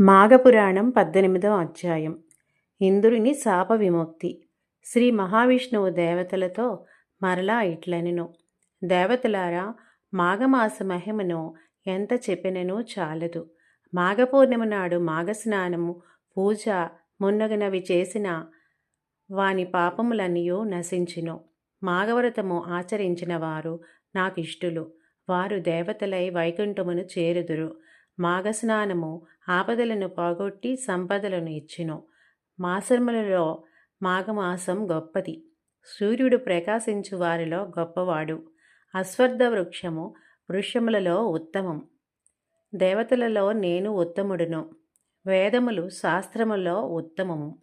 మాఘపురాణం పద్దెనిమిదో అధ్యాయం. ఇంద్రుని శాప విముక్తి శ్రీ మహావిష్ణువు దేవతలతో మరలా ఇట్లనెను. దేవతలారా మాఘమాస మహిమను ఎంత చెప్పినను చాలదు. మాఘపూర్ణిమ నాడు మాఘస్నానము పూజ మున్నగనవి చేసిన వాని పాపములన్నయూ నశించును. మాఘవ్రతము ఆచరించిన వారు నాకిష్టులు. వారు దేవతలై వైకుంఠమును చేరుదురు. మాఘస్నానము ఆపదలను పోగొట్టి సంపదలను ఇచ్చును. మాసములలో మాఘమాసం గొప్పది. సూర్యుడు ప్రకాశించు వారిలో గొప్పవాడు. అశ్వర్ధ వృక్షము వృక్షములలో ఉత్తమం. దేవతలలో నేను ఉత్తముడును. వేదములు శాస్త్రములో ఉత్తమము.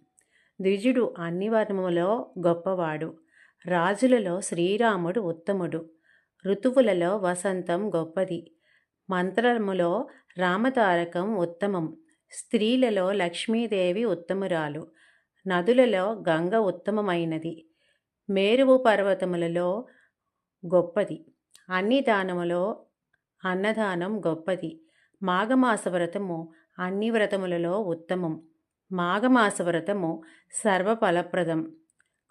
ద్విజుడు అన్నివర్ణములో గొప్పవాడు. రాజులలో శ్రీరాముడు ఉత్తముడు. ఋతువులలో వసంతం గొప్పది. మంత్రములో రామతారకం ఉత్తమం. స్త్రీలలో లక్ష్మీదేవి ఉత్తమురాలు. నదులలో గంగ ఉత్తమమైనది. మేరువు పర్వతములలో గొప్పది. అన్ని దానములో అన్నదానం గొప్పది. మాఘమాస వ్రతము అన్ని వ్రతములలో ఉత్తమం. మాఘమాస వ్రతము సర్వఫలప్రదం.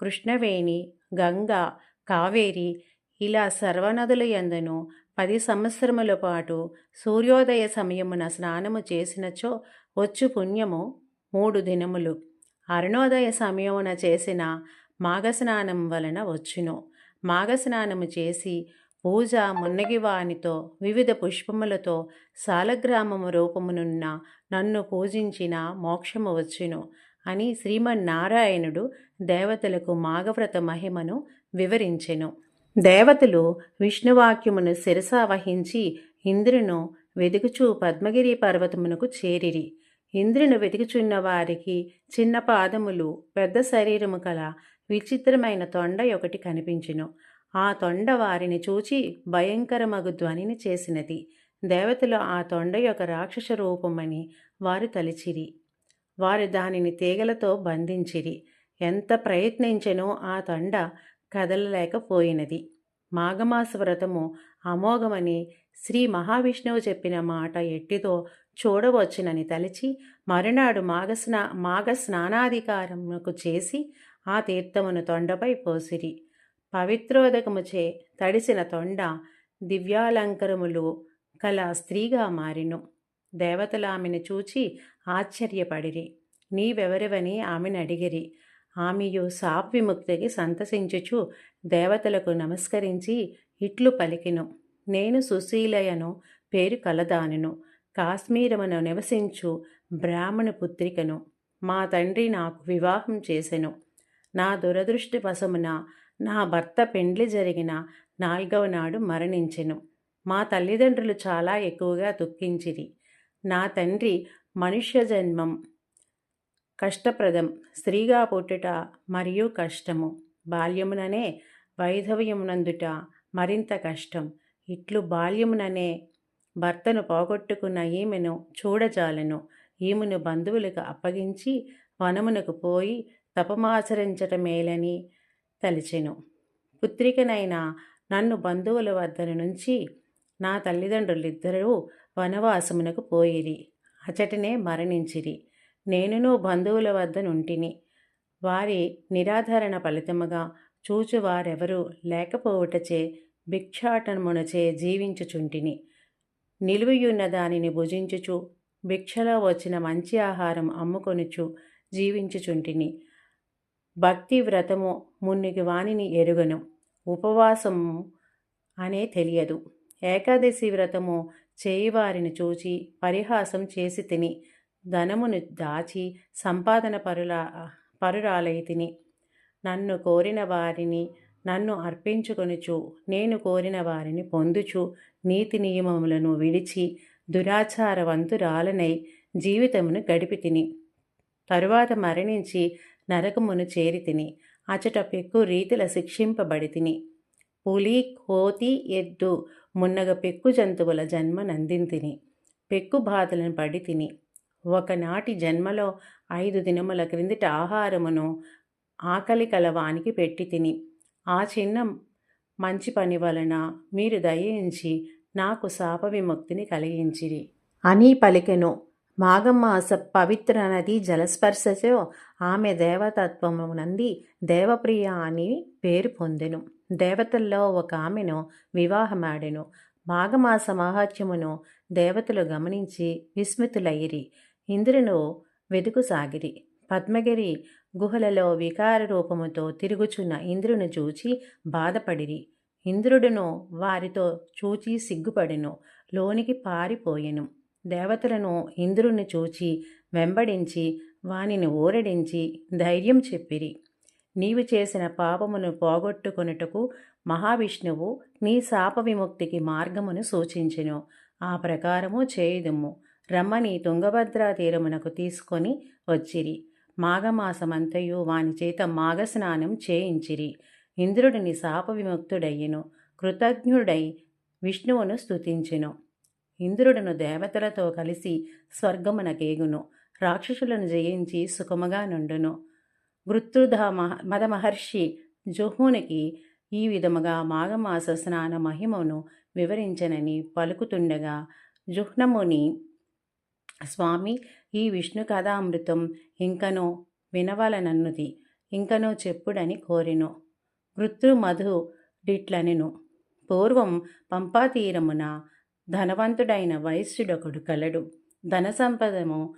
కృష్ణవేణి గంగ కావేరి ఇలా సర్వనదుల యందును పది సంవత్సరముల పాటు సూర్యోదయ సమయమున స్నానము చేసినచో వచ్చు పుణ్యము మూడు దినములు. అరుణోదయ సమయమున చేసిన మాఘస్నానం వలన వచ్చును. మాఘస్నానము చేసి పూజ మున్నగివానితో వివిధ పుష్పములతో సాలగ్రామము రూపమునున్న నన్ను పూజించిన మోక్షము వచ్చును అని శ్రీమన్నారాయణుడు దేవతలకు మాఘవ్రత మహిమను వివరించెను. దేవతలు విష్ణువాక్యమును శిరస వహించి ఇంద్రును వెదుకుచూ పద్మగిరి పర్వతమునకు చేరిరి. ఇంద్రుని వెతుకుచున్న వారికి చిన్న పాదములు పెద్ద శరీరము కల విచిత్రమైన తొండ ఒకటి కనిపించును. ఆ తొండ వారిని చూచి భయంకరమగు ధ్వనిని చేసినది. దేవతలు ఆ తొండ యొక్క రాక్షస రూపమని వారు తలిచిరి. వారు దానిని తీగలతో బంధించిరి. ఎంత ప్రయత్నించెనో ఆ తొండ కదలలేకపోయినది. మాఘమాస వ్రతము అమోఘమని శ్రీ మహావిష్ణువు చెప్పిన మాట ఎట్టితో చూడవచ్చునని తలిచి మరునాడు మాఘస్నా మాఘ స్నానాధికారమునకు చేసి ఆ తీర్థమును తొండపై పోసిరి. పవిత్రోదకముచే తడిసిన తొండ దివ్యాలంకరములు కల స్త్రీగా మారిను. దేవతలు ఆమెను చూచి ఆశ్చర్యపడిరి. నీవెవరివని ఆమెను అడిగిరి ఆమెయు శాప్ విముక్తికి సంతసించుచు దేవతలకు నమస్కరించి ఇట్లు పలికిను. నేను సుశీలయను పేరు కలదానును. కాశ్మీరమును నివసించు బ్రాహ్మణ పుత్రికను. మా తండ్రి నాకు వివాహం చేసెను. నా దురదృష్టి వశమున నా భర్త పెండ్లి జరిగిన నాలుగవ నాడు మరణించెను. మా తల్లిదండ్రులు చాలా ఎక్కువగా దుఃఖించిరి. నా తండ్రి మనుష్య జన్మం కష్టప్రదం స్త్రీగా పుట్టుట మరియు కష్టము. బాల్యముననే వైధవ్యమునందుట మరింత కష్టం. ఇట్లు బాల్యముననే భర్తను పోగొట్టుకున్న ఈమెను చూడజాలను. ఈమెను బంధువులకు అప్పగించి వనమునకు పోయి తపమాచరించటమేలని తలిచెను. పుత్రికనైనా నన్ను బంధువుల వద్ద నుంచి నా తల్లిదండ్రులిద్దరూ వనవాసమునకు పోయిరి. అచటనే మరణించిరి. నేనును బంధువుల వద్ద నుంటిని. వారి నిరాధరణ ఫలితముగా చూచువారెవరూ లేకపోవుటచే భిక్షాటనమునచే జీవించుచుంటిని. నిలువయున్న దానిని భుజించుచు భిక్షలో వచ్చిన మంచి ఆహారం అమ్ముకొనుచు జీవించుచుంటిని. భక్తి వ్రతము మున్నికి వానిని ఎరుగను ఉపవాసము అనే తెలియదు. ఏకాదశి వ్రతము చేయివారిని చూచి పరిహాసం చేసి తిని ధనమును దాచి సంపాదన పరులా పరురాలై తిని నన్ను కోరిన వారిని నన్ను అర్పించుకొనుచు నేను కోరిన వారిని పొందుచు నీతి నియమములను విడిచి దురాచారవంతురాలనై జీవితమును గడిపి తిని తరువాత మరణించి నరకమును చేరి తిని అచట పెక్కు రీతిల శిక్షింపబడి తిని పులి కోతి ఎద్దు మున్నగ పెక్కు జంతువుల జన్మ నందింతిని పెక్కు బాధలను పడి తిని ఒకనాటి జన్మలో ఐదు దినముల క్రిందిట ఆహారమును ఆకలి కలవానికి పెట్టి తిని ఆ చిన్న మంచి పని వలన మీరు దయించి నాకు శాప విముక్తిని కలిగించిరి. అని పలికెను. మాఘమాస పవిత్ర నది జలస్పర్శతో ఆమె దేవతత్వమునంది దేవప్రియ అని పేరు పొందెను. దేవతల్లో ఒక ఆమెను వివాహమాడెను. మాఘమాస మహాత్యమును దేవతలు గమనించి విస్మితులయ్యిరి. ఇంద్రును వెదుకుసాగిరి పద్మగిరి గుహలలో వికార రూపముతో తిరుగుచున్న ఇంద్రుని చూచి బాధపడిరి. ఇంద్రుడును వారితో చూచి సిగ్గుపడెను లోనికి పారిపోయెను. దేవతలను ఇంద్రుణ్ణి చూచి వెంబడించి వానిని ఊరడించి ధైర్యం చెప్పిరి. నీవు చేసిన పాపమును పోగొట్టుకొనుటకు మహావిష్ణువు నీ శాప విముక్తికి మార్గమును సూచించెను. ఆ ప్రకారము చేయుదుము. రమ్మని తుంగభద్రా తీరమునకు తీసుకొని వచ్చిరి. మాఘమాసమంతయు వాని చేత మాఘస్నానం చేయించిరి. ఇంద్రుడిని శాప విముక్తుడయ్యను కృతజ్ఞుడై విష్ణువును స్తుతించెను. ఇంద్రుడును దేవతలతో కలిసి స్వర్గమునకేగును రాక్షసులను జయించి సుఖముగా నుండును. వృత్రుధ మహ మదమహర్షి జుహునికి ఈ విధముగా మాఘమాస స్నాన మహిమను వివరించనని పలుకుతుండగా జుహ్నముని స్వామి ఈ విష్ణు కథామృతం ఇంకనో వినవలనన్నుది ఇంకనో చెప్పుడని కోరెను. వృత్రు మధు డిట్లనెను. పూర్వం పంపాతీరమున ధనవంతుడైన వైశ్యుడొకడు కలడు. ధన సంపదము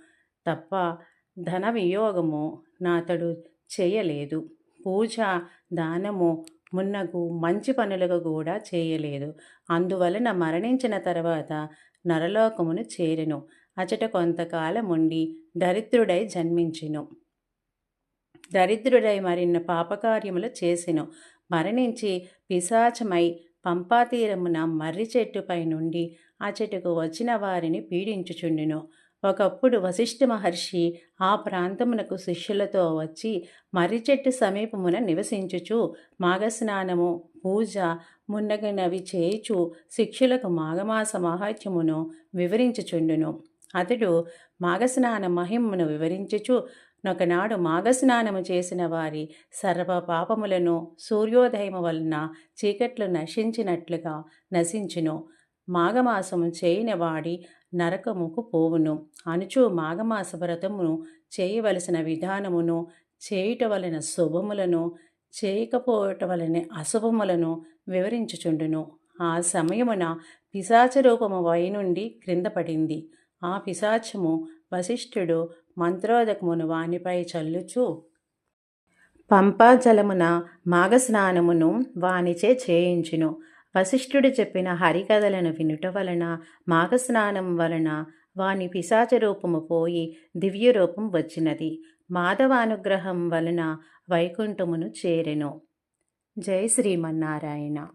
తప్ప ధన వియోగము నాతడు చేయలేదు. పూజ దానము మున్నగు మంచి పనులకు కూడా చేయలేదు. అందువలన మరణించిన తర్వాత నరలోకమును చేరెను. అచట కొంతకాలముండి దరిద్రుడై జన్మించెను. దరిద్రుడై మరిన్న పాపకార్యములు చేసెను. మరణించి పిశాచమై పంపాతీరమున మర్రి చెట్టుపై నుండి ఆ చెట్టుకు వచ్చిన వారిని పీడించుచుండెను. ఒకప్పుడు వశిష్ఠ మహర్షి ఆ ప్రాంతమునకు శిష్యులతో వచ్చి మర్రి చెట్టు సమీపమున నివసించుచు మాఘస్నానము పూజ మున్నగనవి చేయుచు శిష్యులకు మాఘమాస మహాత్యమును వివరించుచుండును. అతడు మాఘస్నాన మహిమను వివరించుచు నొకనాడు మాఘస్నానము చేసిన వారి సర్వ పాపములను సూర్యోదయము వలన చీకట్లు నశించినట్లుగా నశించును. మాఘమాసము చేయని వాడి నరకముకు పోవును. అనుచు మాఘమాస వ్రతమును చేయవలసిన విధానమును చేయుట వలన శుభములను చేయకపోవట వలన అశుభములను వివరించుచుండును. ఆ సమయమున పిశాచ రూపము వై నుండి క్రింద పడింది. ఆ పిశాచము వశిష్ఠుడు మంత్రోదకమును వానిపై చల్లుచు పంపాజలమున మాఘస్నానమును వానిచే చేయించును. వశిష్ఠుడు చెప్పిన హరికథలను వినుట వలన మాఘస్నానం వలన వాని పిశాచ రూపము పోయి దివ్య రూపం వచ్చినది. మాధవానుగ్రహం వలన వైకుంఠమును చేరెను. జై శ్రీమన్నారాయణ